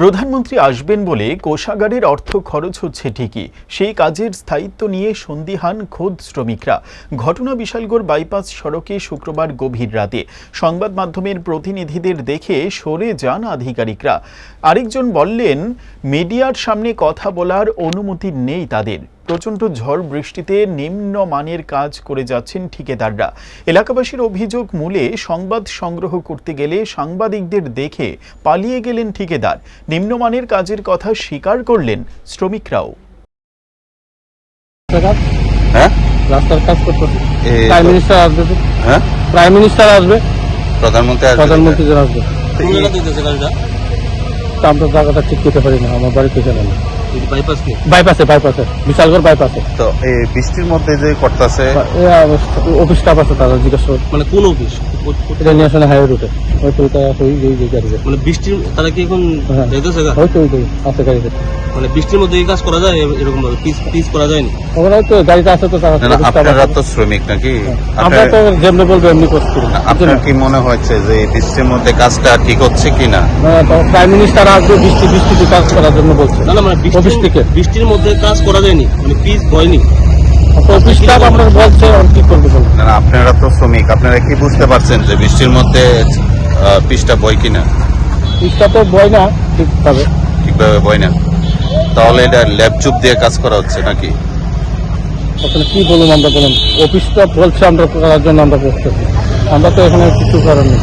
প্রধানমন্ত্রী আসবেন বলে কোষাগারের অর্থ খরচ হচ্ছে ঠিকই। সেই কাজের স্থায়িত্ব নিয়ে সন্দিহান খোদ শ্রমিকরা। ঘটনা বিশালগড় বাইপাস সড়কে শুক্রবার গভীর রাতে সংবাদ মাধ্যমের প্রতিনিধিদের দেখে সরে যান আধিকারিকরা। আরেকজন বললেন, মিডিয়ার সামনে কথা বলার অনুমতি নেই তাদের। প্রচণ্ড ঝড় বৃষ্টিতে নিম্ন মানের কাজ করে যাচ্ছেন ঠিকাদাররা। এলাকাবাসীর অভিযোগ মূলে সংবাদ সংগ্রহ করতে গেলে সাংবাদিকদের দেখে পালিয়ে গেলেন ঠিকাদার। নিম্নমানের কাজের কথা স্বীকার করলেন শ্রমিকরাও। হ্যাঁ? রাস্তার কাজ করতেছে প্রাইম মিনিস্টার আসবে হ্যাঁ? প্রাইম মিনিস্টার আসবে। প্রধানমন্ত্রী আসবে আসবে। আমরা জায়গাটা ঠিক করতে পারি না আমার বাড়িতে চলে না। বাইপাস কি? বাইপাসে বিশালগড় বাইপাসে তো এই বৃষ্টির মধ্যে যে করতেছে? অফিস স্টাফ আছে তারা জিজ্ঞেস মানে কোন অফিস এটা নিয়ে আসলে হাইওয়ে রুটে ওই তো ওই যে- যে গাড়িতে মানে বৃষ্টির তারা কি এখন হ্যাঁ। যাইতেছে গা? ওই তো ওই তো আছে গাড়িতে। মানে বৃষ্টির মধ্যে এই কাজ করা যায় এরকম ভাবে পিস পিস করা যায়নি? ওখানে তো গাড়িতে আছে তো না, না, আপনারা তো শ্রমিক নাকি? আমরা আপনার তো যেমনি বলব এমনি করতে করি। আপনার কি মনে হচ্ছে যে বৃষ্টির মধ্যে কাজটা ঠিক হচ্ছে কিনা? প্রাইম মিনিস্টার আসবে বৃষ্টি বৃষ্টিতে কাজ করার জন্য বলছে। না না মানে অফিস থেকে। বৃষ্টির মধ্যে কাজ করা যায়নি মানে পিস হয়নি। অফিস স্টাফ আমরা বলছে আর কি করবে বলব না, না, আপনারা তো শ্রমিক আপনারা কি বুঝতে পারছেন যে বৃষ্টির মধ্যে পিসটা বই কিনা? পিসটা তো বয় না ঠিকভাবে ঠিকভাবে বই না। তাহলে এটা ল্যাব চুপ দিয়ে কাজ করা হচ্ছে নাকি? আসলে কি বলুন আমরা বলুন? অফিসটা বলছে আমরা করার জন্য আমরা করতেছি। আমরা তো এখানে কিছু করার নেই।